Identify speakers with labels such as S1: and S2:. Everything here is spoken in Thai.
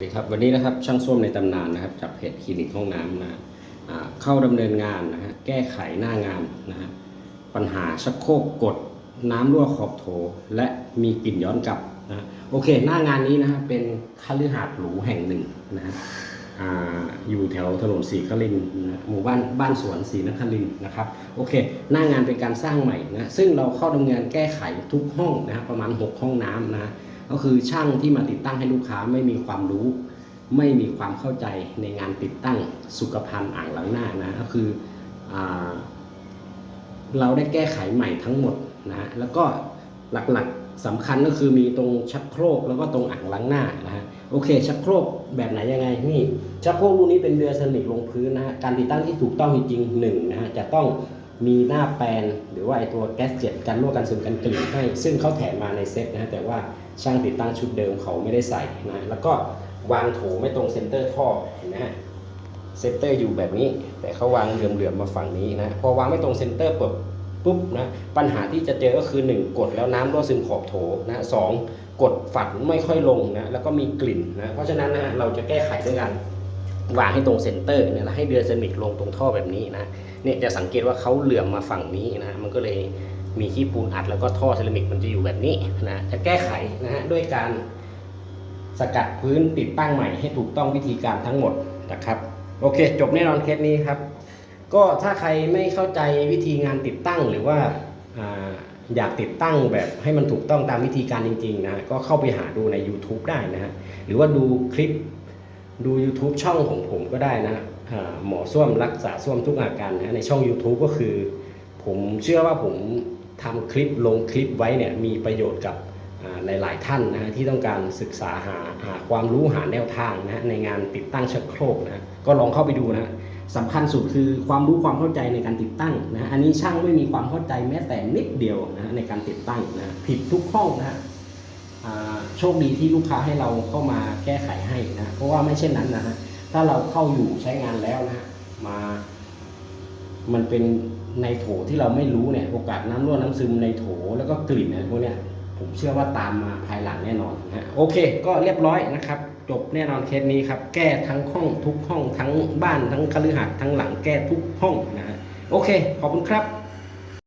S1: สวัสดีครับวันนี้นะครับช่างส้วมในตำนานนะครับจากเพจคลินิกห้องน้ำนะอ่าเข้าดำเนินงานนะฮะแก้ไขหน้างานนะฮะปัญหาชักโครกกดน้ำรั่วขอบโถ และมีกลิ่นย้อนกลับนะโอเค หน้างานนี้นะฮะเป็นคฤหาสน์หรูแห่งหนึ่งนะฮะอยู่แถวถนนศรีครินนะหมู่บ้านบ้านสวนศรีนครินนะครับโอเค หน้างานเป็นการสร้างใหม่นะซึ่งเราเข้าดำเนินแก้ไขทุกห้องนะฮะประมาณ 6 ห้องน้ำนะ ก็คือช่างที่มาติดตั้งให้ลูกค้าไม่มีความรู้ ไม่มีความเข้าใจในงานติดตั้งสุขภัณฑ์อ่างล้างหน้านะก็คืออเราได้แก้ไขใหม่ทั้งหมดนะแล้วก็หลักๆสำคัญก็คือมีตรงชักโครกแล้วก็ตรงอ่างล้างหน้านะฮะโอเค ชักโครกแบบไหนยังไงนี่ชักโครกรุ่นนี้เป็นเรือสนิกลงพื้นนะฮะการติดตั้งที่ถูกต้องจริงๆหนึ่งนะฮะจะต้อง มีหน้าแปลนหรือว่าไอตัวแก๊สเจ็ตกันรั่วกันซึมกันกลิ่นให้ซึ่งเขาแถมมาในเซ็ตนะฮะแต่ว่าช่างติดตั้งชุดเดิมเขาไม่ได้ใส่นะแล้วก็วางโถไม่ตรงเซนเตอร์ท่อเห็นไหมฮะเซนเตอร์อยู่แบบนี้ แต่เขาวางเหลื่อมๆมาฝั่งนี้นะพอวางไม่ตรงเซนเตอร์ปุ๊บปุ๊บนะปัญหาที่จะเจอก็คือ 1 กดแล้วน้ำรั่วซึมขอบโถนะสองกดฝัดไม่ค่อยลงนะแล้วก็มีกลิ่นนะเพราะฉะนั้นนะเราจะแก้ไขด้วยกัน วางให้ตรงเซนเตอร์เนี่ยให้เดือนเซมิกลงตรงท่อแบบนี้นะเนี่ยจะสังเกตว่าเขาเหลื่อมมาฝั่งนี้นะมันก็เลยมีขี้ปูนอัดแล้วก็ท่อเซรามิกมันจะอยู่แบบนี้นะจะแก้ไขนะฮะด้วยการสกัดพื้นติดตั้งใหม่ให้ถูกต้องวิธีการทั้งหมดนะครับโอเค จบแน่นอนเคสนี้ครับ ก็ถ้าใครไม่เข้าใจวิธีงานติดตั้งหรือว่าอยากติดตั้งแบบให้มันถูกต้องตามวิธีการจริงๆนะฮะก็เข้าไปหาดูใน YouTube ได้นะฮะหรือว่าดูคลิป ดู YouTube ช่องของผมก็ได้นะอ่าหมอส้วมรักษาส้วมทุกอาการนะในช่อง YouTube ก็คือ ผมเชื่อว่าผมทำคลิปลงคลิปไว้เนี่ยมีประโยชน์กับอ่าหลาย ๆ ท่านนะที่ต้องการศึกษาหาหาความรู้หาแนวทางนะในงานติดตั้งชักโครกนะก็ลองเข้าไปดูนะสำคัญสุดคือความรู้ความเข้าใจในการติดตั้งนะอันนี้ช่างไม่มีความเข้าใจแม้แต่นิดเดียวนะในการติดตั้งนะผิดทุกห้องนะ โชคดีที่ลูกค้าให้เราเข้ามาแก้ไขให้นะเพราะว่าไม่เช่นนั้นนะฮะถ้าเราเข้าอยู่ใช้งานแล้วนะฮะมา มันเป็นในโถที่เราไม่รู้เนี่ยโอกาสน้ำรั่วน้ำซึมในโถแล้วก็กลิ่นอะไรพวกเนี้ยผมเชื่อว่าตามมาภายหลังแน่นอนนะฮะโอเค ก็เรียบร้อยนะครับ จบแน่นอนเคสนี้ครับ แก้ทั้งห้องทุกห้องทั้งบ้านทั้งคฤหาสน์ทั้งหลังแก้ทุกห้องนะฮะโอเค ขอบคุณครับ